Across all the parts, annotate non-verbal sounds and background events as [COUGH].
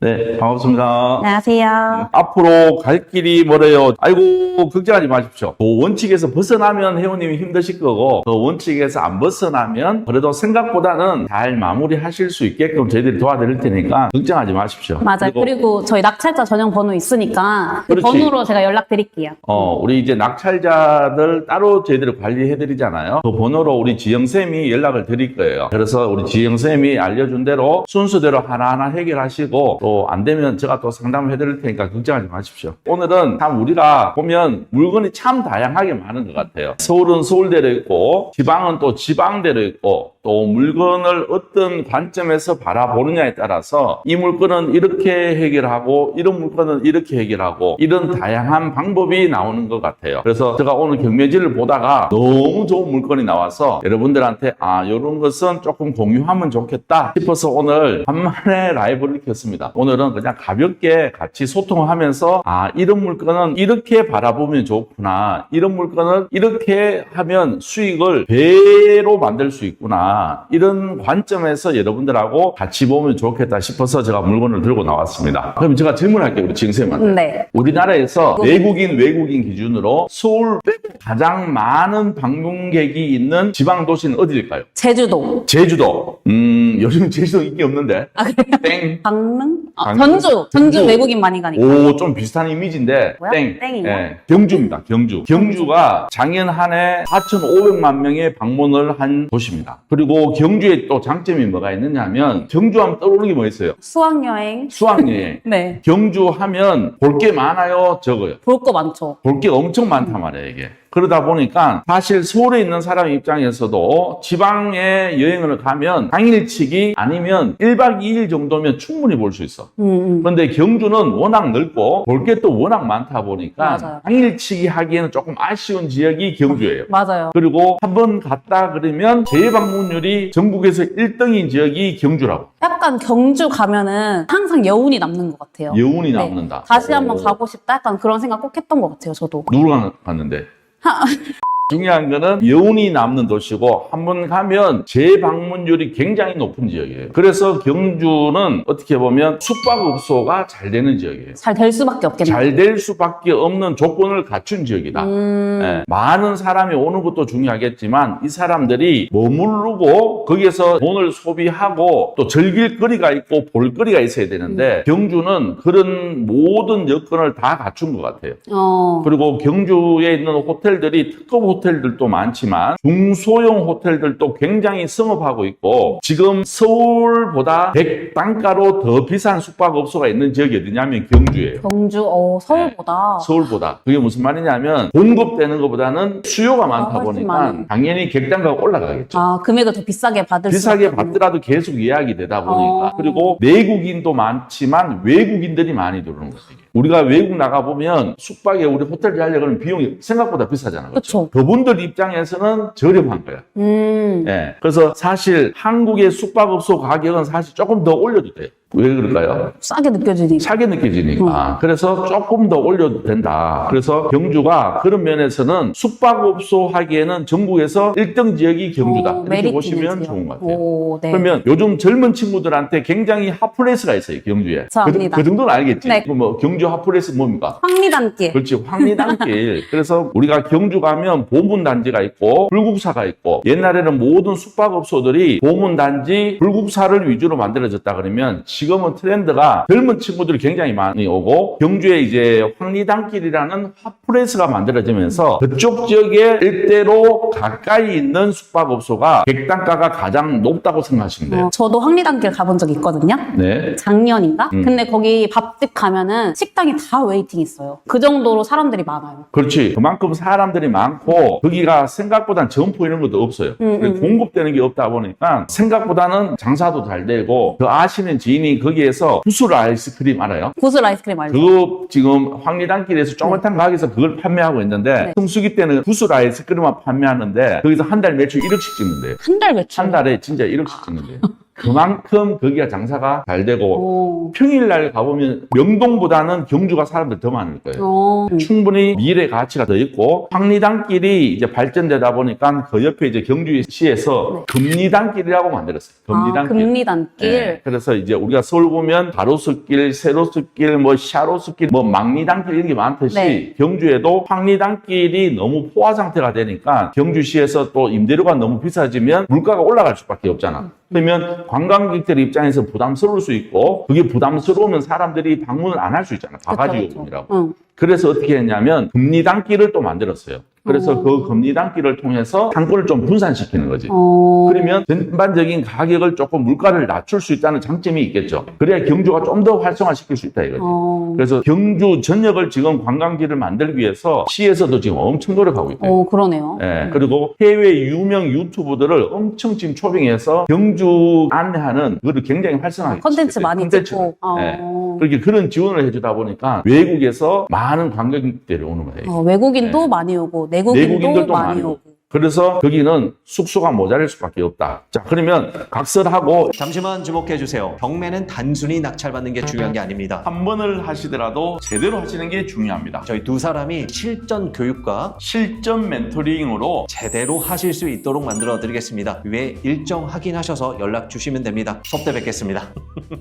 네, 반갑습니다. 안녕하세요. 앞으로 갈 길이 멀어요. 아이고, 걱정하지 마십시오. 그 원칙에서 벗어나면 회원님이 힘드실 거고, 그 원칙에서 안 벗어나면 그래도 생각보다는 잘 마무리하실 수 있게끔 저희들이 도와드릴 테니까 걱정하지 마십시오. 맞아요. 그리고, 저희 낙찰자 전용 번호 있으니까 그 그렇지. 번호로 제가 연락드릴게요. 어, 우리 이제 낙찰자들 따로 저희들이 관리해드리잖아요. 그 번호로 우리 지영쌤이 연락을 드릴 거예요. 그래서 우리 지영쌤이 알려준 대로 순서대로 하나하나 해결하시고 또안 되면 제가 또 상담을 해드릴 테니까 걱정하지 마십시오. 오늘은 참 우리가 보면 물건이 참 다양하게 많은 것 같아요. 서울은 서울대로 있고 지방은 또 지방대로 있고 또 물건을 어떤 관점에서 바라보느냐에 따라서 이 물건은 이렇게 해결하고 이런 물건은 이렇게 해결하고 이런 다양한 방법이 나오는 것 같아요. 그래서 제가 오늘 경매지를 보다가 너무 좋은 물건이 나와서 여러분들한테 아 이런 것은 조금 공유하면 좋겠다 싶어서 오늘 간만에 라이브를 켰습니다. 오늘은 그냥 가볍게 같이 소통하면서 아 이런 물건은 이렇게 바라보면 좋구나 이런 물건은 이렇게 하면 수익을 배로 만들 수 있구나 이런 관점에서 여러분들하고 같이 보면 좋겠다 싶어서 제가 물건을 들고 나왔습니다. 그럼 제가 질문할게요 우리 지영쌤한테. 네. 우리나라에서 외국인 외국인 기준으로 서울 빼고 가장 많은 방문객이 있는 지방 도시는 어디일까요? 제주도. 제주도. 음 요즘 제주도 인기 없는데. 아, 그래요? 땡. 강릉? 아, 강릉? 전주. 전주. 외국인 많이 가니까. 오, 좀 비슷한 이미지인데, 뭐야? 땡. 땡인가? 예, 경주입니다, 경주. 경주가 작년 한 해 4,500만 명의 방문을 한 도시입니다. 그리고 경주에 또 장점이 뭐가 있느냐 하면, 경주 하면 떠오르는 게 뭐 있어요? 수학여행. 수학여행. [LAUGHS] 네. 경주 하면 볼 게 많아요, 적어요? 볼 거 많죠. 볼 게 엄청 많단 말이에요, 이게. 그러다 보니까 사실 서울에 있는 사람 입장에서도 지방에 여행을 가면 당일치기 아니면 1박 2일 정도면 충분히 볼 수 있어. 음, 음. 그런데 경주는 워낙 넓고 볼 게 또 워낙 많다 보니까 맞아요. 당일치기 하기에는 조금 아쉬운 지역이 경주예요. 맞아요. 그리고 한 번 갔다 그러면 재방문율이 전국에서 1등인 지역이 경주라고. 약간 경주 가면은 항상 여운이 남는 것 같아요. 여운이 네. 남는다. 다시 한번 오. 가고 싶다. 약간 그런 생각 꼭 했던 것 같아요, 저도. 누구랑 갔는데? 好。 중요한 거는 여운이 남는 도시고 한 번 가면 재방문율이 굉장히 높은 지역이에요. 그래서 경주는 어떻게 보면 숙박업소가 잘 되는 지역이에요. 잘 될 수밖에 없겠네요. 잘 될 수밖에 없는 조건을 갖춘 지역이다. 음, 예, 많은 사람이 오는 것도 중요하겠지만 이 사람들이 머무르고 거기에서 돈을 소비하고 또 즐길 거리가 있고 볼 거리가 있어야 되는데 경주는 그런 모든 여건을 다 갖춘 것 같아요. 어, 그리고 경주에 있는 호텔들이 특급 호텔 들도 많지만 중소형 호텔들도 굉장히 성업하고 있고 지금 서울보다 100 단가로 더 비싼 숙박업소가 있는 지역이 어디냐면 경주예요. 경주, 어, 서울보다. 서울보다. 그게 무슨 말이냐면 공급되는 것보다는 수요가 많다 아, 훨씬 보니까 많이. 당연히 객단가가 올라가겠죠. 아, 금액을 더 비싸게 받을 비싸게 수밖에 없는. 받더라도 계속 예약이 되다 보니까 어. 그리고 내국인도 많지만 외국인들이 많이 들어오는 거죠. 우리가 외국 나가 보면 숙박에 우리 호텔 자려고 하면 비용이 생각보다 비싸잖아요. 그렇죠? 그분들 입장에서는 저렴한 거야. 음, 예. 그래서 사실 한국의 숙박업소 가격은 사실 조금 더 올려도 돼요. 왜 그럴까요? 싸게 느껴지니까. 싸게 느껴지니까. 그래서 조금 더 올려도 된다. 그래서 경주가 그런 면에서는 숙박업소 하기에는 전국에서 1등 지역이 경주다. 어, 이렇게 보시면 있는 좋은 지역. 것 같아요. 오, 네. 그러면 요즘 젊은 친구들한테 굉장히 핫플레이스가 있어요, 경주에. 저 그. 그 정도는 알겠지? 네. 그 뭐, 경주 핫플레이스 뭡니까? 황리단길. 그렇지, 황리단길. [LAUGHS] 그래서 우리가 경주 가면 보문단지가 있고, 불국사가 있고, 옛날에는 모든 숙박업소들이 보문단지, 불국사를 위주로 만들어졌다 그러면 지금은 트렌드가 젊은 친구들이 굉장히 많이 오고, 경주에 이제 황리단길이라는 핫플레이스가 만들어지면서 그쪽 지역에 일대로 가까이 있는 숙박업소가 객단가가 가장 높다고 생각하시면 돼요. 어, 저도 황리단길 가본 적 있거든요. 네. 작년인가? 음. 근데 거기 밥집 가면은 식당이 다 웨이팅 있어요. 그 정도로 사람들이 많아요. 그렇지. 그만큼 사람들이 많고 거기가 생각보다 점포 이런 것도 없어요. 음, 음. 공급되는 게 없다 보니까 생각보다는 장사도 잘 되고 그 아시는 지인이 거기에서 구슬 아이스크림 알아요? 구슬 아이스크림 알죠? 그거 지금 황리단길에서 쪼글탄 가게에서 그걸 판매하고 있는데 네. 성수기 때는 구슬 아이스크림만 판매하는데 거기서 한 달 매출 1억씩 찍는데요. 한달 매출. 한 달에 진짜 1억씩 찍는데요. [LAUGHS] 그만큼 거기가 장사가 잘 되고 오. 평일날 가보면 명동보다는 경주가 사람들 더 많을 거예요. 어. 충분히 미래 가치가 더 있고 황리단길이 이제 발전되다 보니까 그 옆에 이제 경주시에서 금리단길이라고 만들었어요. 네. 아, 금리단길. 금리단길. 네, 그래서 이제 우리가 서울 보면 가로수길, 세로수길, 뭐 샤로수길, 뭐 망리단길 이런 게 많듯이 네. 경주에도 황리단길이 너무 포화 상태가 되니까 경주시에서 또 임대료가 너무 비싸지면 물가가 올라갈 수밖에 없잖아. 그러면 관광객들 입장에서 부담스러울 수 있고 그게 부담스러우면 사람들이 방문을 안 할 수 있잖아. 바가지. 요금이라고. 응. 그래서 어떻게 했냐면 금리단길을 또 만들었어요. 그래서 어. 그 금리단길을 통해서 상권을 좀 분산시키는 거지. 어. 그러면 전반적인 가격을 조금 물가를 낮출 수 있다는 장점이 있겠죠. 그래야 경주가 좀 더 활성화시킬 수 있다 이거지. 어. 그래서 경주 전역을 지금 관광지를 만들기 위해서 시에서도 지금 엄청 노력하고 있대요. 어, 그러네요. 예, 그리고 해외 유명 유튜브들을 엄청 지금 초빙해서 경주 안내하는 그거를 굉장히 활성화하게 컨텐츠. 많이 컨텐츠를. 찍고. 어. 예. 그렇게 그런 지원을 해주다 보니까 외국에서 많은 관광객들이 오는 거예요. 어, 외국인도 네. 많이 오고 내국인도, 내국인들도 많이, 많이 오고. 그래서 거기는 숙소가 모자랄 수밖에 없다. 자, 그러면 각설하고 잠시만 주목해 주세요. 경매는 단순히 낙찰받는 게 중요한 게 아닙니다. 한 번을 하시더라도 제대로 하시는 게 중요합니다. 저희 두 사람이 실전 교육과 실전 멘토링으로 제대로 하실 수 있도록 만들어 드리겠습니다. 위에 일정 확인하셔서 연락 주시면 됩니다. 수업 때 뵙겠습니다.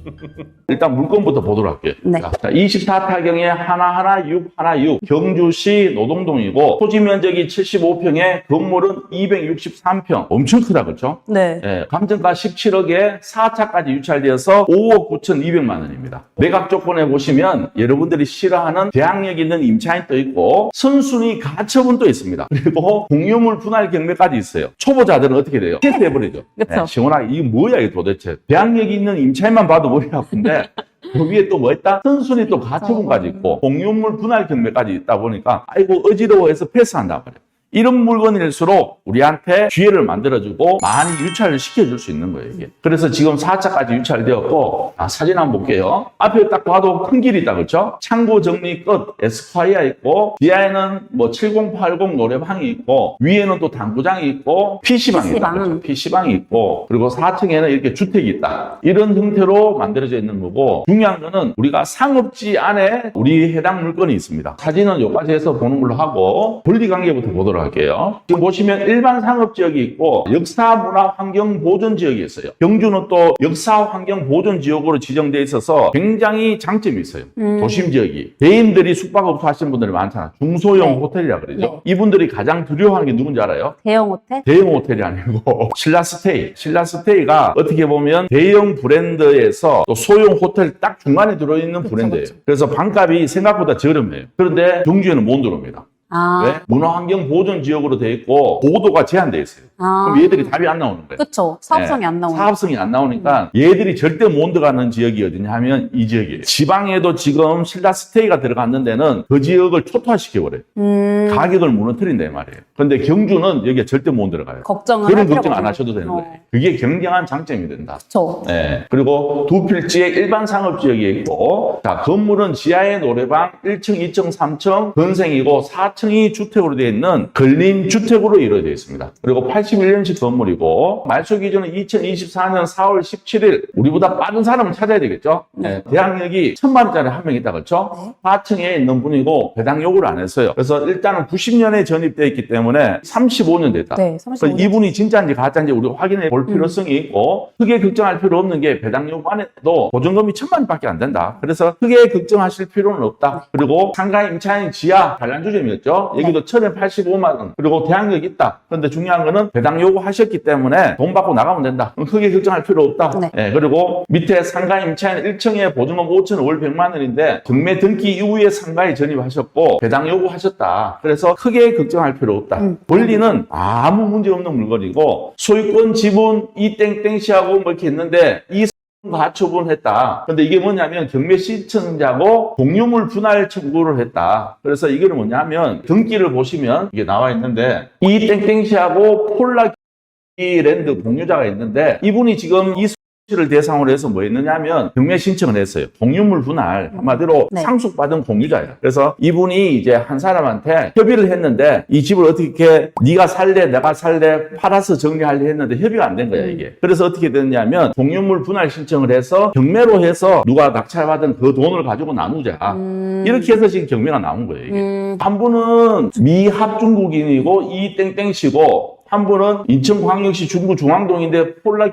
[LAUGHS] 일단 물건부터 보도록 할게요. 네. 자, 24타경에 하나하나 6, 하나 6, 경주시 노동동이고 토지 면적이 75평에 건물 은 263평. 엄청 크다, 그렇죠? 네. 예, 감정가 17억에 4차까지 유찰되어서 5억 9,200만 원입니다. 매각 조건에 보시면 여러분들이 싫어하는 대항력 있는 임차인 도 있고 선순위 가처분도 있습니다. 그리고 공유물 분할 경매까지 있어요. 초보자들은 어떻게 돼요? [LAUGHS] 테스트해버리죠. 그쵸. 예, 시원하게 이게 뭐야 이게 도대체. 대항력 있는 임차인만 봐도 머리 아픈데 [LAUGHS] 그 위에 또 뭐 있다? 선순위 또 가처분까지 있고 공유물 분할 경매까지 있다 보니까 아이고 어지러워해서 패스한다 그래요. 이런 물건일수록 우리한테 기회를 만들어주고 많이 유찰을 시켜줄 수 있는 거예요, 이게. 그래서 지금 4차까지 유찰되었고, 아, 사진 한번 볼게요. 앞에 딱 봐도 큰 길이 있다, 그렇죠? 창고 정리 끝, 에스콰이어 있고, 뒤에는 뭐 7080 노래방이 있고, 위에는 또 당구장이 있고, PC방이 있다. 그렇죠? PC방이 있고, 그리고 4층에는 이렇게 주택이 있다. 이런 형태로 만들어져 있는 거고, 중요한 거는 우리가 상업지 안에 우리 해당 물건이 있습니다. 사진은 여기까지 해서 보는 걸로 하고, 권리 관계부터 보도록 할게요. 지금 보시면 일반 상업 지역이 있고, 역사 문화 환경 보존 지역이 있어요. 경주는 또 역사 환경 보존 지역으로 지정되어 있어서 굉장히 장점이 있어요. 음. 도심 지역이. 개인들이 숙박업소 하시는 분들이 많잖아. 중소형 네. 호텔이라 그러죠. 네. 이분들이 가장 두려워하는 게 누군지 알아요? 대형 호텔? 대형 호텔이 아니고 [LAUGHS] 신라 스테이. 신라 스테이가 어떻게 보면 대형 브랜드에서 또 소형 호텔 딱 중간에 들어있는 그쵸, 브랜드예요. 그쵸. 그래서 방값이 생각보다 저렴해요. 그런데 경주에는 못 들어옵니다. 아. 왜? 문화환경 보존 지역으로 돼 있고 보도가 제한돼 있어요. 아. 그럼 얘들이 답이 안 나오는 거예요. 그쵸. 사업성이 네. 안 나오는. 사업성이 안 나오니까 얘들이 절대 못 들어가는 지역이 어디냐 하면 이 지역이에요. 지방에도 지금 신라 스테이가 들어갔는 데는 그 지역을 초토화시켜 버려요. 음. 가격을 무너뜨린다 이 말이에요. 근데 경주는 여기에 절대 못 들어가요. 걱정을 그런 걱정 안 하셔도 되는 어. 거예요. 그게 굉장한 장점이 된다. 그쵸. 네. 그리고 두 필지에 일반 상업 지역이 있고, 자, 건물은 지하에 노래방 1층, 2층, 3층 건생이고 4 층이 주택으로 되어 있는 근린 주택으로 이루어져 있습니다. 그리고 81년식 건물이고, 말소 기준은 2024년 4월 17일, 우리보다 빠른 사람을 찾아야 되겠죠? 네. 대학력이 천만 원짜리 한 명 있다, 그렇죠? 4층에 있는 분이고, 배당 요구를 안 했어요. 그래서 일단은 90년에 전입되어 있기 때문에 35년 됐다. 네, 그래서 35년. 이분이 진짜인지 가짜인지 우리가 확인해 볼 필요성이 있고 크게 걱정할 필요 없는 게 배당 요구 안에도 보증금이 천만 원밖에 안 된다. 그래서 크게 걱정하실 필요는 없다. 그리고 상가 임차인 지하 단란주점이었죠. 여기도 1,085만 원. 그리고 대항력 있다. 그런데 중요한 거는 배당 요구하셨기 때문에 돈 받고 나가면 된다. 크게 걱정할 필요 없다. 네. 예, 그리고 밑에 상가 임차인 1층에 보증금 5천 5월 100만 원인데 경매 등기 이후에 상가에 전입하셨고 배당 요구하셨다. 그래서 크게 걱정할 필요 없다. 음. 권리는 아무 문제 없는 물건이고 소유권 지분 이 땡땡 씨하고 뭐 이렇게 있는데 이 가처분했다. 근데 이게 뭐냐면 경매 시청자고 공유물 분할 청구를 했다. 그래서 이게 뭐냐면 등기를 보시면 이게 나와 있는데 이 땡땡 씨하고 폴라 랜드 공유자가 있는데 이분이 지금 이 를 대상으로 해서 뭐 했느냐면 경매 신청을 했어요. 공유물 분할 한마디로 네. 상속받은 공유자예요. 그래서 이분이 이제 한 사람한테 협의를 했는데 이 집을 어떻게 네가 살래 내가 살래 팔아서 정리하려 했는데 협의가 안 된 거야 이게. 그래서 어떻게 됐냐면 공유물 분할 신청을 해서 경매로 해서 누가 낙찰받은 그 돈을 가지고 나누자. 음. 이렇게 해서 지금 경매가 나온 거예요 이게. 음. 한 분은 미합 중국인이고 이 땡땡씨고 한 분은 인천광역시 중구 중앙동인데 폴라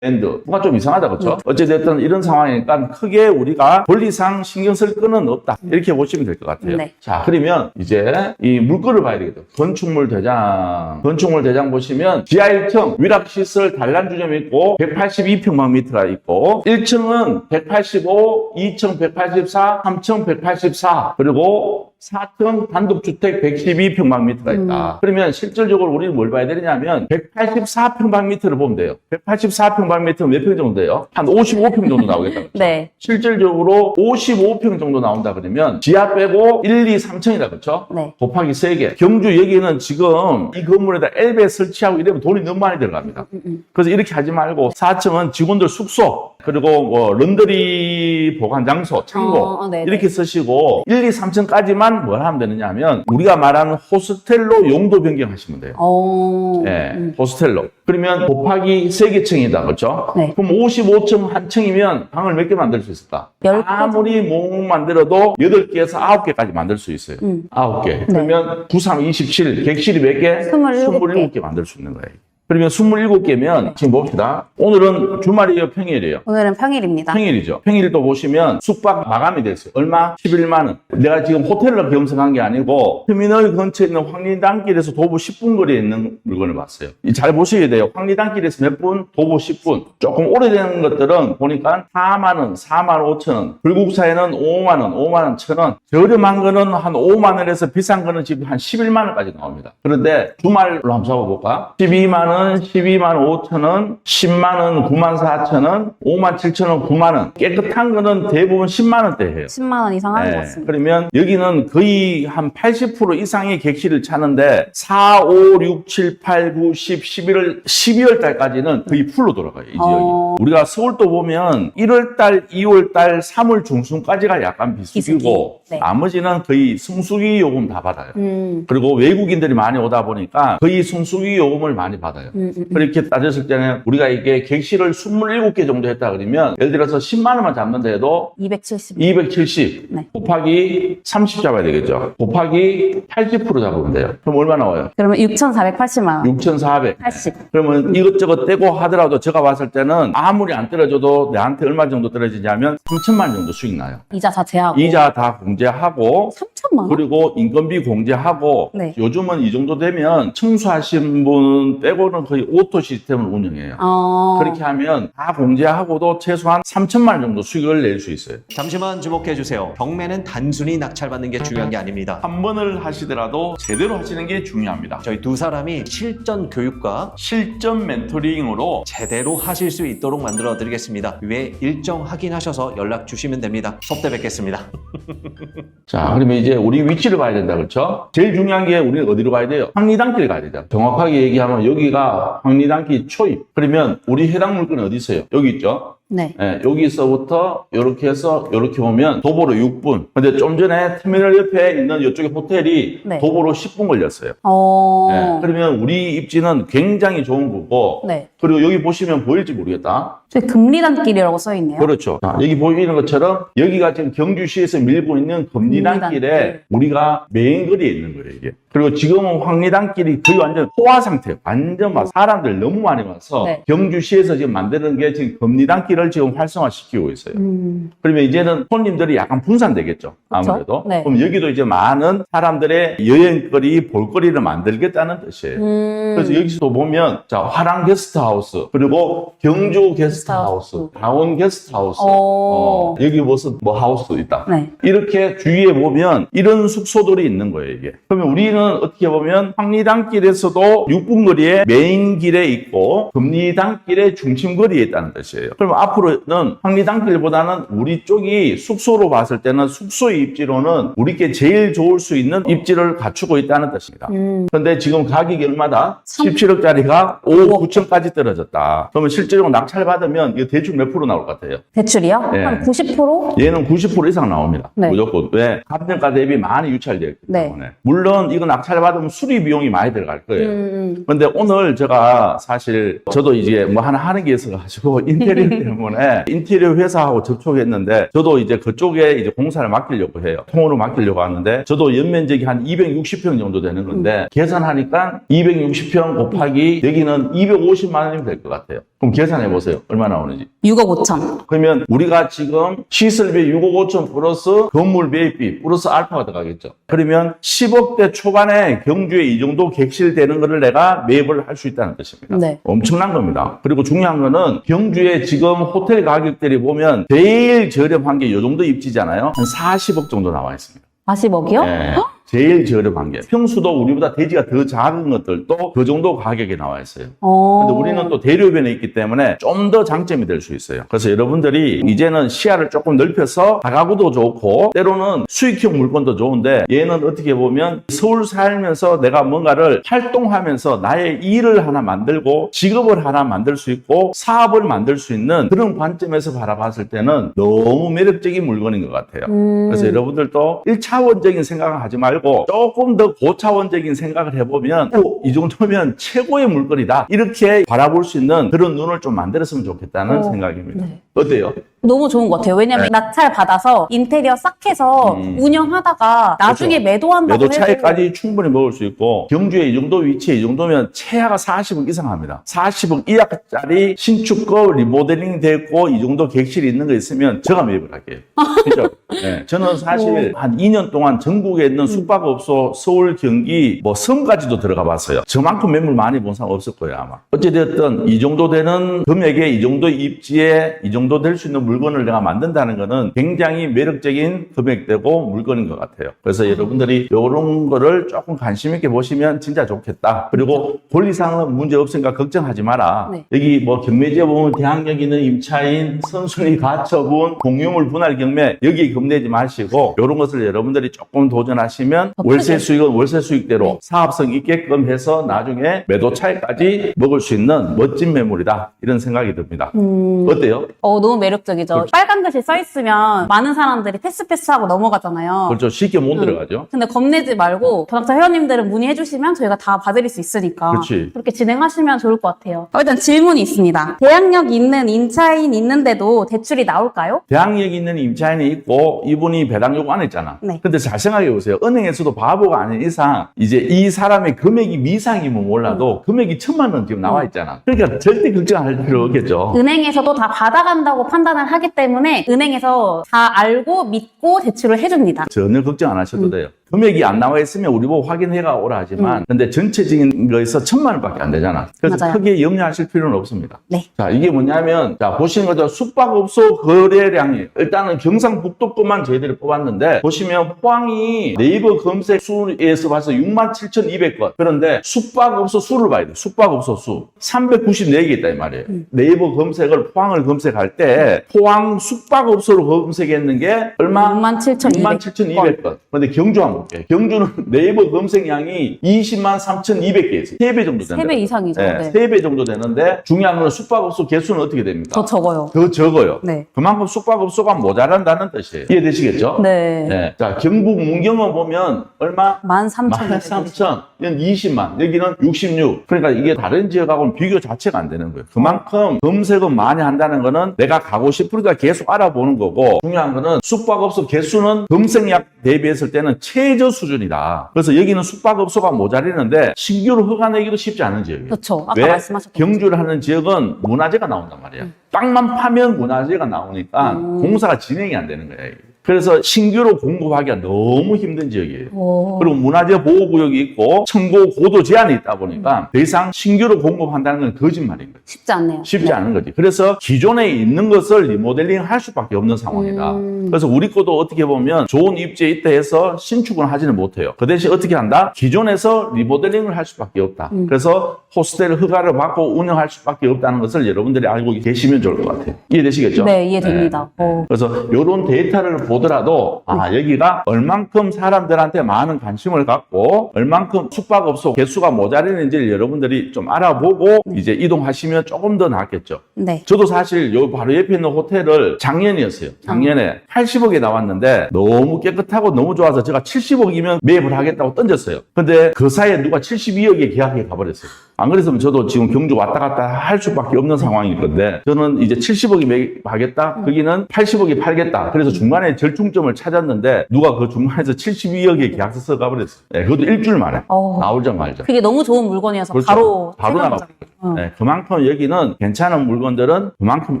랜드 뭔가 좀 이상하다 그렇죠? 어찌됐든 이런 상황이니까 크게 우리가 권리상 신경 쓸 건은 없다 이렇게 보시면 될 것 같아요. 네. 자 그러면 이제 이 물건을 봐야 되겠다. 건축물 대장 건축물 대장 보시면 지하 1층 위락시설 단란주점 있고 182평방미터가 있고 1층은 185, 2층 184, 3층 184 그리고 4층 단독주택 112평방미터가 있다. 그러면 실질적으로 우리는 뭘 봐야 되냐면 184평방미터를 보면 돼요. 184평방미터 몇평 정도 돼요? 한 55평 정도 나오겠다. 그렇죠? [LAUGHS] 네. 실질적으로 55평 정도 나온다 그러면 지하 빼고 1, 2, 3층이다 그렇죠? 네. 곱하기 3개. 경주 여기는 지금 이 건물에다 엘베 설치하고 이러면 돈이 너무 많이 들어갑니다. 음, 그래서 이렇게 하지 말고 4층은 직원들 숙소 그리고 뭐 런더리 보관 장소, 창고 어, 어, 네네. 이렇게 쓰시고 1, 2, 3층까지만 뭘 하면 되느냐 하면 우리가 말하는 호스텔로 용도 변경하시면 돼요. 어. 예, 음. 호스텔로. 그러면 곱하기 3개 층이다. 그렇죠? 네. 그럼 55층 한 층이면 방을 몇 개 만들 수 있을까? 아무리 몽 만들어도 8개에서 9개까지 만들 수 있어요. 음. 9개. 그러면 93, 27, 객실이 몇 개? 27 개. 27개 만들 수 있는 거예요. 그러면 27개면 지금 봅시다. 오늘은 주말이에요, 평일이에요? 오늘은 평일입니다. 평일이죠. 평일도 보시면 숙박 마감이 됐어요. 얼마? 11만 원. 내가 지금 호텔로 겸성한 게 아니고 터미널 근처에 있는 황리단길에서 도보 10분 거리에 있는 물건을 봤어요. 이잘 보셔야 돼요. 황리단길에서 몇 분? 도보 10분. 조금 오래된 것들은 보니까 4만 원, 4만 5천 원. 불국사에는 5만 원, 5만 원, 천 원. 저렴한 거는 한 5만 원에서 비싼 거는 지금 한 11만 원까지 나옵니다. 그런데 주말로 한번 잡아볼까? 12만 원, 12만 5천 원, 10만 원, 9만 4천 원, 5만 7천 원, 9만 원. 깨끗한 거는 대부분 10만 원대 해요. 10만 원 이상 하는 네, 것 같습니다. 그러면 여기는 거의 한 80% 이상의 객실을 차는데 4, 5, 6, 7, 8, 9, 10, 11월, 12월 달까지는 거의 풀로 돌아가요. 이 지역이. 어. 우리가 서울도 보면 1월 달, 2월 달, 3월 중순까지가 약간 비수기고 비수기. 네. 나머지는 거의 성수기 요금 다 받아요. 음. 그리고 외국인들이 많이 오다 보니까 거의 성수기 요금을 많이 받아요. 음, 음. 그렇게 따졌을 때는 우리가 이게 객실을 27개 정도 했다 그러면 예를 들어서 10만 원만 잡는다 해도 270. 270 네. 곱하기 30 잡아야 되겠죠. 곱하기 80% 잡으면 돼요. 그럼 얼마 나와요? 그러면 6,480만 원. 6,400. 80. 그러면 이것저것 떼고 하더라도 제가 봤을 때는 아무리 안 떨어져도 내한테 얼마 정도 떨어지냐면 3천만 원 정도 수익 나요. 이자 다 제하고. 이자 다 공제하고 3천만 원? 그리고 인건비 공제하고 네. 요즘은 이 정도 되면 청수하신 분 빼고는 거의 오토 시스템을 운영해요. 어. 그렇게 하면 다 공제하고도 최소한 3천만 원 정도 수익을 낼 수 있어요. 잠시만 주목해 주세요. 경매는 단순히 낙찰받는 게 중요한 게 아닙니다. 한 번을 하시더라도 제대로 하시는 게 중요합니다. 저희 두 사람이 실전 교육과 실전 멘토링으로 제대로 하실 수 있도록 만들어 드리겠습니다. 위에 일정 확인하셔서 연락 주시면 됩니다. 속대 뵙겠습니다. [LAUGHS] 자 그러면 이제 우리 위치를 봐야 된다 그렇죠? 제일 중요한 게 우리는 어디로 가야 돼요? 황리단길 가야 되죠. 정확하게 얘기하면 여기가 황리단길 초입. 그러면 우리 해당 물건은 어디 있어요? 여기 있죠. 네. 예, 여기서부터 이렇게 해서 이렇게 보면 도보로 6분. 근데 좀 전에 터미널 옆에 있는 이쪽에 호텔이 네. 도보로 10분 걸렸어요. 어. 예, 그러면 우리 입지는 굉장히 좋은 거고 네. 그리고 여기 보시면 보일지 모르겠다. 저기 금리단길이라고 써 있네요. 그렇죠. 자, 여기 보이는 것처럼 여기가 지금 경주시에서 밀고 있는 금리단길에 금리단길. 우리가 메인 거리에 있는 거예요, 이게. 그리고 지금은 황리단길이 거의 완전 포화 상태, 완전 막 사람들 너무 많이 와서 네. 경주시에서 지금 만드는 게 지금 금리단길을 지금 활성화시키고 있어요. 음. 그러면 이제는 손님들이 약간 분산되겠죠. 아무래도. 네. 그럼 여기도 이제 많은 사람들의 여행거리, 볼거리를 만들겠다는 뜻이에요. 음. 그래서 여기서도 보면 자 화랑 게스트 하우스 그리고 경주 게스트하우스, 게스트하우스. 강원 게스트하우스, 어. 어, 여기 무슨 뭐 하우스 있다. 네. 이렇게 주위에 보면 이런 숙소들이 있는 거예요, 이게. 그러면 우리는 어떻게 보면 황리단길에서도 6분 거리에 메인 길에 있고 금리단길의 중심 거리에 있다는 뜻이에요. 그럼 앞으로는 황리단길보다는 우리 쪽이 숙소로 봤을 때는 숙소의 입지로는 우리께 제일 좋을 수 있는 입지를 갖추고 있다는 뜻입니다. 음. 근데 지금 가격이 얼마다? 삼- 17억짜리가 5억 9천까지 떨어졌다. 그러면 실제로 낙찰 받으면 이거 대출 몇 프로 나올 것 같아요? 대출이요? 네. 한 90%? 얘는 90% 이상 나옵니다. 네. 무조건. 왜? 감정가 대비 많이 유찰되어 있기 네. 때문에. 물론 이거 낙찰 받으면 수리 비용이 많이 들어갈 거예요. 음, 근데 오늘 제가 사실 저도 이제 뭐 하나 하는 게 있어가지고 [LAUGHS] 인테리어 때문에 인테리어 회사하고 접촉했는데 저도 이제 그쪽에 이제 공사를 맡기려고 해요. 통으로 맡기려고 하는데 저도 연면적이 한 260평 정도 되는 건데 계산하니까 260평 곱하기 여기는 250만 원이면 될 것 같아요. 그럼 계산해 보세요. 얼마 나오는지. 6억 5천. 그러면 우리가 지금 시설비 6억 5천 플러스 건물 매입비 플러스 알파가 들어가겠죠. 그러면 10억대 초반에 경주에 이 정도 객실되는 거를 내가 매입을 할 수 있다는 뜻입니다. 네. 엄청난 겁니다. 그리고 중요한 거는 경주에 지금 호텔 가격들이 보면 제일 저렴한 게 이 정도 입지잖아요. 한 40억 정도 나와 있습니다. 40억이요? 예, 제일 저렴한 게. 평수도 우리보다 대지가 더 작은 것들도 그 정도 가격에 나와 있어요. 어. 근데 우리는 또 대류변에 있기 때문에 좀 더 장점이 될 수 있어요. 그래서 여러분들이 이제는 시야를 조금 넓혀서 다가구도 좋고 때로는 수익형 물건도 좋은데 얘는 어떻게 보면 서울 살면서 내가 뭔가를 활동하면서 나의 일을 하나 만들고 직업을 하나 만들 수 있고 사업을 만들 수 있는 그런 관점에서 바라봤을 때는 너무 매력적인 물건인 것 같아요. 음. 그래서 여러분들도 1차원적인 생각을 하지 말고 조금 더 고차원적인 생각을 해보면 어, 이 정도면 최고의 물건이다. 이렇게 바라볼 수 있는 그런 눈을 좀 만들었으면 좋겠다는 어, 생각입니다. 네. 어때요? 너무 좋은 것 같아요. 왜냐면 네. 낙찰 받아서 인테리어 싹 해서 음. 운영하다가 나중에 매도한다고 매도 해도 차익까지 충분히 먹을 수 있고 경주에 이 정도 위치에 이 정도면 최하가 40억 이상 합니다. 40억 이하짜리 신축급 리모델링 됐고 이 정도 객실이 있는 거 있으면 제가 매입을 할게요. [LAUGHS] 그죠? 네. 저는 사실 한 2년 동안 전국에 있는 숙박업소 서울, 경기, 뭐 섬까지도 들어가 봤어요. 저만큼 매물 많이 본 사람 없을 거예요 아마. 어찌됐든 이 정도 되는 금액에 이 정도 입지에 이 정도 될 수 있는 물건을 내가 만든다는 거는 굉장히 매력적인 금액되고 물건인 것 같아요. 그래서 여러분들이 이런 거를 조금 관심 있게 보시면 진짜 좋겠다. 그리고 권리상은 문제 없으니까 걱정하지 마라. 네. 여기 뭐 경매지에 보면 대항력 있는 임차인, 선순위 가처분, 공유물 분할 경매 여기 겁내지 마시고 이런 것을 여러분들이 조금 도전하시면 더 월세. 수익은 월세 수익대로 네. 사업성 있게끔 해서 나중에 매도 차익까지 먹을 수 있는 멋진 매물이다 이런 생각이 듭니다. 음. 어때요? 어, 너무 매력적이죠. 그렇죠. 빨간 글씨 써 있으면 많은 사람들이 패스 패스하고 넘어가잖아요. 그렇죠. 쉽게 못 음. 들어가죠. 근데 겁내지 말고 전학자 회원님들은 문의해 주시면 저희가 다 봐드릴 수 있으니까 그렇지. 그렇게 진행하시면 좋을 것 같아요. 어, 일단 질문이 있습니다. 대학력 있는 인차인 있는데도 대출이 나올까요? 대항력 있는 임차인이 있고 이분이 배당 요구 안 했잖아. 네. 근데 잘 생각해 보세요. 은행에서도 바보가 아닌 이상 이제 이 사람의 금액이 미상이면 몰라도 금액이 천만 원 지금 나와 있잖아. 그러니까 절대 걱정할 필요 없겠죠. 은행에서도 다 받아 간다고 판단을 하기 때문에 은행에서 다 알고 믿고 대출을 해줍니다. 전혀 걱정 안 하셔도 음. 돼요. 금액이 안 나와 있으면 우리 보고 확인해가 오라 하지만 근데 전체적인 거에서 천만 원밖에 안 되잖아. 그래서 맞아요. 크게 염려하실 필요는 없습니다. 네. 자, 이게 뭐냐면, 자, 보시는 것처럼 숙박업소 거래량이, 일단은 경상북도권만 저희들이 뽑았는데, 보시면 포항이 네이버 검색 수에서 봐서 67,200건. 그런데 숙박업소 수를 봐야 돼. 숙박업소 수. 394개 있다, 이 말이에요. 네이버 검색을, 포항을 검색할 때, 포항 숙박업소로 검색했는 게 얼마? 67,200 67,200건. 근데 경주 한번 볼게요. 경주는 [LAUGHS] 네이버 검색량이 20만 3,200개 있어요. 3배 정도 된다. 3배 이상이죠. 네, 네. 3배 정도 되는데 중요한 건 숙박업소 개수는 어떻게 됩니까? 더 적어요. 더 적어요. 네. 그만큼 숙박업소가 모자란다는 뜻이에요. 이해되시겠죠? 네. 네. 자, 경북 문경은 보면 얼마? 13,000. 13,000. 이건 20만. 여기는 66. 그러니까 이게 다른 지역하고는 비교 자체가 안 되는 거예요. 그만큼 검색을 많이 한다는 거는 내가 가고 싶으니까 계속 알아보는 거고 중요한 거는 숙박업소 개수는 검색량 대비했을 때는 최저 수준이다. 그래서 여기는 숙박업소가 모자리는데 신규로 허가 내기도 쉽지 않은 지역이에요. 그렇죠. 아까 왜? 말씀하셨던 경주를 하는 지역은 문화재가 나온단 말이야. 땅만 파면 문화재가 나오니까 음. 공사가 진행이 안 되는 거야. 이게. 그래서 신규로 공급하기가 너무 힘든 지역이에요. 오. 그리고 문화재 보호구역이 있고 청고 고도 제한이 있다 보니까 더 이상 신규로 공급한다는 건 거짓말인 거예요. 쉽지 않네요. 쉽지 네. 않은 거지. 그래서 기존에 있는 것을 리모델링 할 수밖에 없는 상황이다. 음. 그래서 우리 것도 어떻게 보면 좋은 입지에 있다 해서 신축은 하지는 못해요. 그 대신 어떻게 한다? 기존에서 리모델링을 할 수밖에 없다. 음. 그래서 호스텔 허가를 받고 운영할 수밖에 없다는 것을 여러분들이 알고 계시면 좋을 것 같아요. 이해되시겠죠? 네, 이해됩니다. 네. 어. 그래서 이런 데이터를 보 더라도 아 여기가 얼만큼 사람들한테 많은 관심을 갖고 얼만큼 숙박업소 개수가 모자라는지를 여러분들이 좀 알아보고 이제 이동하시면 조금 더 낫겠죠. 네. 저도 사실 요 바로 옆에 있는 호텔을 작년이었어요. 작년에 80억에 나왔는데 너무 깨끗하고 너무 좋아서 제가 70억이면 매입을 하겠다고 던졌어요. 근데 그 사이에 누가 72억에 계약해 가버렸어요. 안 그랬으면 저도 지금 경주 왔다 갔다 할 수밖에 없는 상황일 건데 저는 이제 70억이 매입하겠다. 거기는 80억이 팔겠다. 그래서 중간에 절충점을 찾았는데 누가 그 중간에서 72억에 계약서 써 가버렸어요. 네, 그것도 일주일 만에 어. 나오자마자. 그게 너무 좋은 물건이어서 그렇죠. 바로 바로 나가. 어. 네, 그만큼 여기는 괜찮은 물건들은 그만큼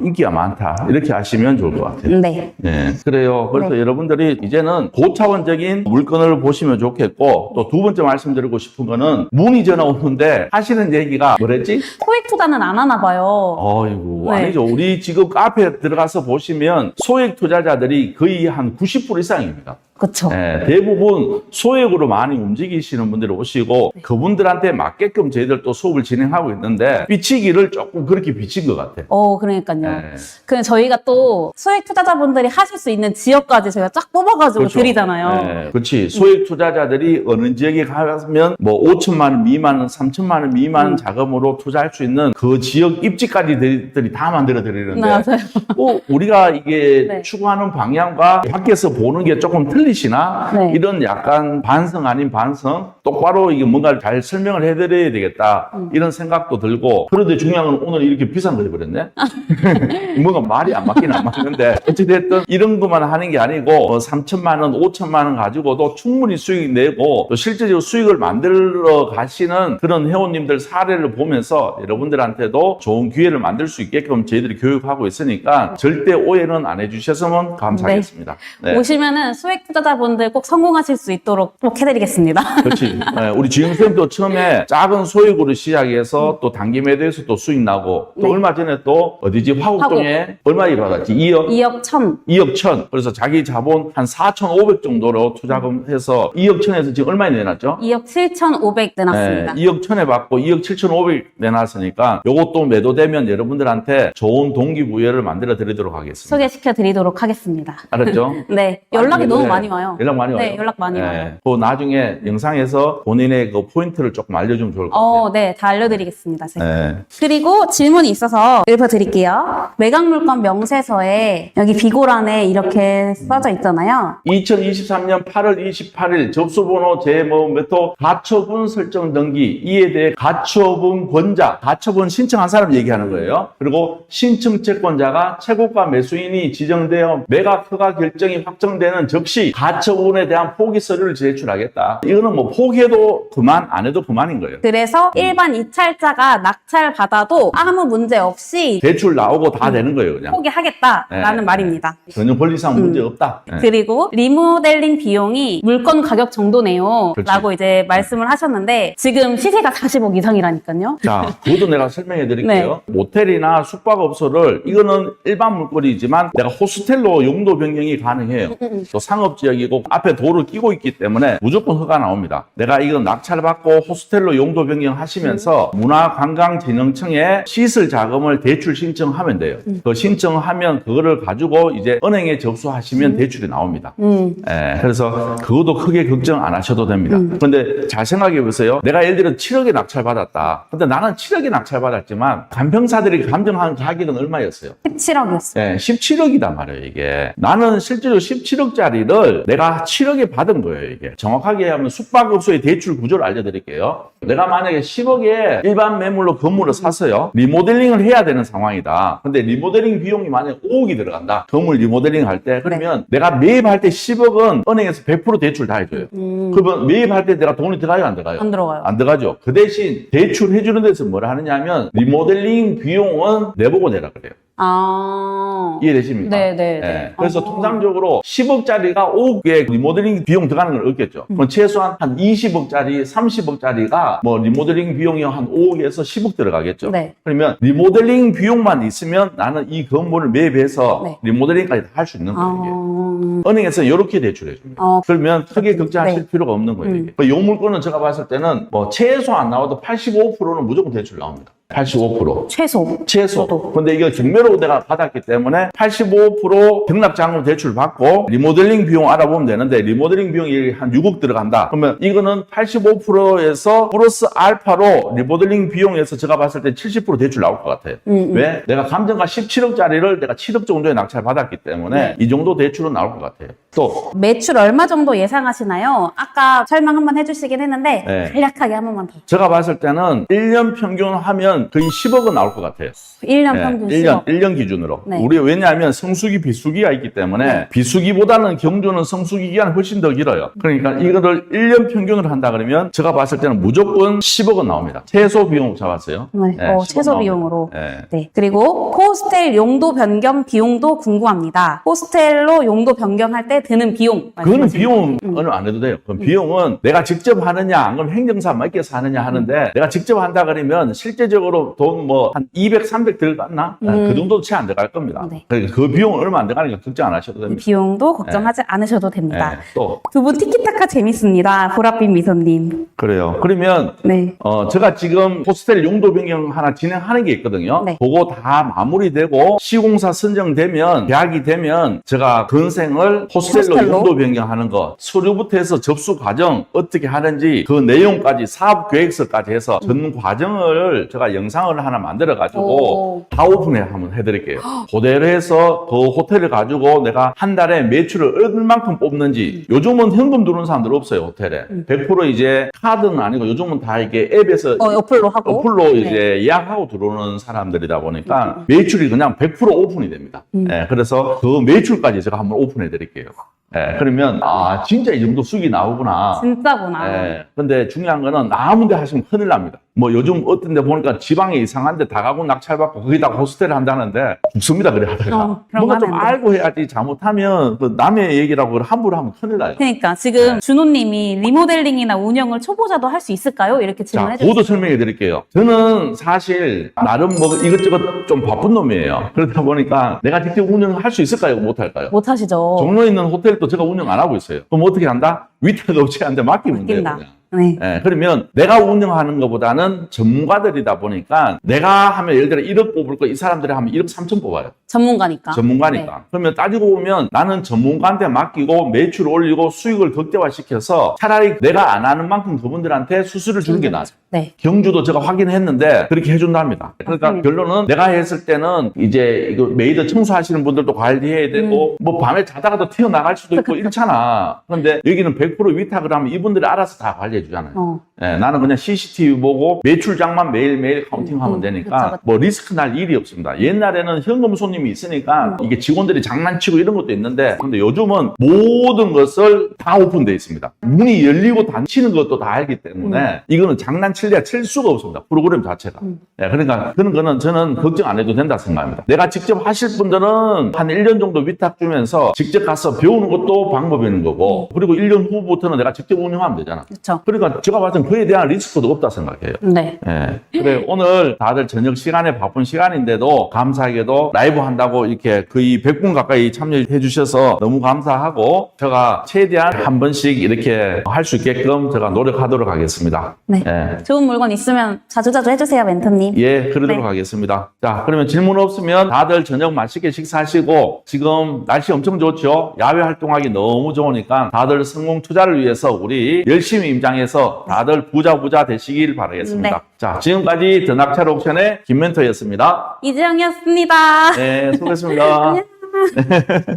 인기가 많다. 이렇게 아시면 좋을 것 같아요. 네. 네, 그래요. 그래서 네. 여러분들이 이제는 고차원적인 물건을 보시면 좋겠고 또 두 번째 말씀드리고 싶은 거는 문의 전화 오는데 하시는 얘기가 뭐랬지? 소액 투자는 안 하나 봐요. 어이구 네. 아니죠. 우리 지금 카페 들어가서 보시면 소액 투자자들이 거의 한 90% 이상입니다. 그쵸. 예, 대부분 소액으로 많이 움직이시는 분들이 오시고 그분들한테 맞게끔 저희들 또 수업을 진행하고 있는데 비치기를 조금 그렇게 비친 것 같아요. 어, 그러니까요. 예. 그 저희가 또 소액 투자자분들이 하실 수 있는 지역까지 저희가 쫙 뽑아가지고 그렇죠. 드리잖아요. 네, 그렇지. 소액 투자자들이 어느 지역에 가면 뭐 5천만 원 미만, 3천만 원 미만 음. 자금으로 투자할 수 있는 그 지역 입지까지 저희들이 다 만들어 드리는데 맞아요. 어, 우리가 이게 네. 추구하는 방향과 밖에서 보는 게 조금 틀리 시나 네. 이런 약간 반성 아닌 반성 똑바로 이게 뭔가를 잘 설명을 해드려야 되겠다 음. 이런 생각도 들고 그런데 중요한 건 오늘 이렇게 비싼 거 해버렸네 [LAUGHS] 뭔가 말이 안 맞긴 안 맞는데 어찌됐든 이런 것만 하는 게 아니고 어, 3천만 원 5천만 원 가지고도 충분히 수익 내고 또 실제적으로 수익을 만들어 가시는 그런 회원님들 사례를 보면서 여러분들한테도 좋은 기회를 만들 수 있게끔 저희들이 교육하고 있으니까 절대 오해는 안 해주셨으면 감사하겠습니다. 네. 오시면은 소액 투자 자분들 꼭 성공하실 수 있도록 꼭 해드리겠습니다. [LAUGHS] 그렇지. 네, 우리 지영쌤도 처음에 작은 소액으로 시작해서 또 단기 매도에서 또 수익 나고 또 네. 얼마 전에 또 어디지 화곡동에 얼마 받았지? 2억 2억 천. 2억 천. 그래서 자기 자본 한 4,500 정도로 투자금 해서 2억 천에서 지금 얼마에 내놨죠? 2억 7,500 내놨습니다. 네, 2억 천에 받고 2억 7,500 내놨으니까 요것도 매도되면 여러분들한테 좋은 동기부여를 만들어 드리도록 하겠습니다. 소개시켜 드리도록 하겠습니다. 알았죠? [LAUGHS] 네. 연락이 너무 네. 많이 와요. 연락 많이 와요. 네, 연락 많이 와요. 그 나중에 영상에서 본인의 그 포인트를 조금 알려주면 좋을 것 같아요. 어, 네. 다 알려드리겠습니다. 제가. 네. 그리고 질문이 있어서 읽어드릴게요. 매각물건 명세서에 여기 비고란에 이렇게 써져 있잖아요. 2023년 8월 28일 접수번호 제뭐몇호 가처분 설정 등기 이에 대해 가처분 권자 가처분 신청한 사람 얘기하는 거예요. 그리고 신청 채권자가 최고가 매수인이 지정되어 매각 허가 결정이 확정되는 즉시 가처분에 대한 포기 서류를 제출하겠다. 이거는 뭐 포기해도 그만 안 해도 그만인 거예요. 그래서 일반 이찰자가 낙찰 받아도 아무 문제 없이 대출 나오고 다 되는 거예요, 그냥. 포기하겠다라는 네. 말입니다. 전혀 권리상 음. 문제 없다. 네. 그리고 리모델링 비용이 물건 가격 정도네요. 그렇지. 라고 이제 말씀을 하셨는데 지금 시세가 40억 이상이라니까요. 자, 그것도 내가 설명해 드릴게요. 모텔이나 숙박업소를 이거는 일반 물건이지만 내가 호스텔로 용도 변경이 가능해요. 또 상업지 역이고 앞에 도를 끼고 있기 때문에 무조건 허가 나옵니다. 내가 이거 낙찰받고 호스텔로 용도 변경하시면서 문화관광진흥청에 시설 자금을 대출 신청하면 돼요. 그 신청하면 그거를 가지고 이제 은행에 접수하시면 대출이 나옵니다. 음, 예, 그래서 그것도 크게 걱정 안 하셔도 됩니다. 근데 잘 생각해 보세요. 내가 예를 들어 7억에 낙찰 받았다. 근데 나는 7억에 낙찰 받았지만 간평사들이 감정한 가격은 얼마였어요? 17억이었어요. 예, 17억이단 말이에요, 이게. 나는 실제로 17억짜리를 내가 7억에 받은 거예요, 이게. 정확하게 하면 숙박업소의 대출 구조를 알려드릴게요. 내가 만약에 10억에 일반 매물로 건물을 샀어요. 리모델링을 해야 되는 상황이다. 근데 리모델링 비용이 만약에 5억이 들어간다. 건물 리모델링 할 때. 그러면 내가 매입할 때 10억은 은행에서 100% 대출 다 해줘요. 음, 그러면 매입할 때 내가 돈이 들어가요, 안 들어가요? 안 들어가요. 안 들어가죠. 그 대신 대출 해주는 데서 뭐라 하느냐 하면 리모델링 비용은 내보고 내라 그래요. 아, 이해되십니까? 네, 네, 네. 예, 그래서 어. 통상적으로 10억짜리가 5억에 리모델링 비용 들어가는 걸 얻겠죠. 음. 그럼 최소한 한 20억짜리, 30억짜리가 뭐 리모델링 비용이 한 5억에서 10억 들어가겠죠. 네. 그러면 리모델링 비용만 있으면 나는 이 건물을 매입해서 네. 리모델링까지 다 할 수 있는 거예요. 아, 은행에서 이렇게 대출해 줍니다. 어, 그러면 크게 걱정하실 네. 필요가 없는 거예요. 음. 이 물건은 제가 봤을 때는 뭐 최소 안 나와도 85%는 무조건 대출 나옵니다. 85%. 최소. 최소. 저도. 근데 이거 경매로 내가 받았기 때문에 85% 경락자금 대출 받고 리모델링 비용 알아보면 되는데 리모델링 비용이 한 6억 들어간다. 그러면 이거는 85%에서 플러스 알파로 리모델링 비용에서 제가 봤을 때 70% 대출 나올 것 같아요. 음, 음. 왜? 내가 감정가 17억짜리를 내가 7억 정도에 낙찰 받았기 때문에 네. 이 정도 대출은 나올 것 같아요. 또 매출 얼마 정도 예상하시나요? 아까 설명 한번 해주시긴 했는데 네. 간략하게 한 번만 더. 제가 봤을 때는 1년 평균 하면 거의 10억은 나올 것 같아요. 1년 네, 평균 1년, 10억. 1년 기준으로. 네. 우리 왜냐하면 성수기, 비수기가 있기 때문에 비수기보다는 경주는 성수기 기간이 훨씬 더 길어요. 그러니까 이거를 1년 평균으로 한다 그러면 제가 봤을 때는 무조건 10억은 나옵니다. 최소 비용 잡았어요. 네, 어, 10억 최소 나옵니다. 비용으로. 네. 네. 그리고 호스텔 용도 변경 비용도 궁금합니다. 호스텔로 용도 변경할 때 드는 비용. 그거는 말씀하시면 비용은 음. 안 해도 돼요. 그 비용은 내가 직접 하느냐, 안 그러면 행정사 맡겨서 하느냐 하는데 내가 직접 한다 그러면 실제적으로 돈 뭐 한 200, 300 들어갔나? 음. 그 정도 채 안 들어갈 겁니다. 네. 그러니까 그 비용은 얼마 안 들어가니까 걱정 안 하셔도 됩니다. 비용도 걱정하지 않으셔도 됩니다. 네, 또두 분 티키타카 재밌습니다. 보랏빛 미소님. 그래요. 그러면 네. 어, 제가 지금 호스텔 용도 변경 하나 진행하는 게 있거든요. 네. 그거 다 마무리되고 시공사 선정되면 계약이 되면 제가 건생을 호스텔로, 호스텔로? 용도 변경하는 거 서류부터 해서 접수 과정 어떻게 하는지 그 내용까지 사업 계획서까지 해서 전 과정을 제가 영상을 하나 만들어 가지고 오. 다 오픈해 한번 해드릴게요. 그대로 해서 그 호텔을 가지고 내가 한 달에 매출을 얼만큼 뽑는지 요즘은 현금 들어오는 사람들 없어요 호텔에 음. 100% 이제 카드는 아니고 요즘은 다 이게 앱에서 어, 어플로 하고. 어플로 네. 이제 예약하고 들어오는 사람들이다 보니까 매출이 그냥 100% 오픈이 됩니다. 음. 예, 그래서 그 매출까지 제가 한번 오픈해 드릴게요. 예, 그러면 아 진짜 이 정도 수익이 나오구나. 진짜구나. 예, 근데 중요한 거는 아무 데 하시면 큰일 납니다. 뭐 요즘 어떤 데 보니까 지방에 이상한 데 다 가고 낙찰 받고 거기다가 호스텔 한다는데 죽습니다. 그래 하다가. 어, 그런 뭔가 거 좀. 알고 해야지 잘못하면 그 남의 얘기라고 그걸 함부로 하면 큰일 나요. 그러니까 지금 준호님이 리모델링이나 운영을 초보자도 할 수 있을까요? 이렇게 자, 질문해 주셨어요. 설명해 드릴게요. 저는 사실 나름 뭐 이것저것 좀 바쁜 놈이에요. 그러다 보니까 내가 직접 운영할 수 있을까요? 못할까요? 못 하시죠. 종로에 있는 호텔 도 제가 운영 안 하고 있어요. 그럼 어떻게 한다? 위탁 업체한테 맡기면 돼요. 그냥. 네. 예, 그러면 내가 운영하는 것보다는 전문가들이다 보니까 내가 하면 예를 들어 1억 뽑을 거 이 사람들이 하면 1억 3천 뽑아요. 전문가니까. 전문가니까. 네. 그러면 따지고 보면 나는 전문가한테 맡기고 매출 올리고 수익을 극대화시켜서 차라리 내가 안 하는 만큼 그분들한테 수수료를 주는 게 나아요. 네. 경주도 제가 확인했는데 그렇게 해준답니다. 그러니까 맞습니다. 결론은 내가 했을 때는 이제 이거 메이드 청소하시는 분들도 관리해야 되고 음. 뭐 밤에 자다가도 튀어나갈 수도 [LAUGHS] 있고 이렇잖아. 그런데 여기는 100% 위탁을 하면 이분들이 알아서 다 관리해 주잖아요. 어. 예, 나는 그냥 CCTV 보고 매출장만 매일매일 카운팅하면 음, 되니까 그쵸, 그쵸. 뭐 리스크 날 일이 없습니다. 옛날에는 현금 손님이 있으니까 음. 이게 직원들이 장난치고 이런 것도 있는데 근데 요즘은 모든 것을 다 오픈돼 있습니다. 문이 열리고 닫히는 것도 다 알기 때문에 이거는 장난칠래야 칠 수가 없습니다. 프로그램 자체가. 음. 예, 그러니까 그런 거는 저는 걱정 안 해도 된다 생각합니다. 내가 직접 하실 분들은 한 1년 정도 위탁 주면서 직접 가서 배우는 것도 방법인 거고 그리고 1년 후부터는 내가 직접 운영하면 되잖아. 그렇죠. 그러니까 제가 봤을 때 그에 대한 리스크도 없다 생각해요. 네. 예. 그래, 오늘 다들 저녁 시간에 바쁜 시간인데도 감사하게도 라이브 한다고 이렇게 거의 100분 가까이 참여해 주셔서 너무 감사하고 제가 최대한 한 번씩 이렇게 할 수 있게끔 제가 노력하도록 하겠습니다. 네. 예. 좋은 물건 있으면 자주자주 해주세요, 멘토님. 예, 그러도록 네. 하겠습니다. 자, 그러면 질문 없으면 다들 저녁 맛있게 식사하시고 지금 날씨 엄청 좋죠? 야외 활동하기 너무 좋으니까 다들 성공 투자를 위해서 우리 열심히 임장 해서 다들 부자 부자 되시길 바라겠습니다. 네. 자, 지금까지 더낙찰 옥션의 김멘토였습니다. 이지영이었습니다. 네, 수고했습니다. [LAUGHS] 안녕. [LAUGHS]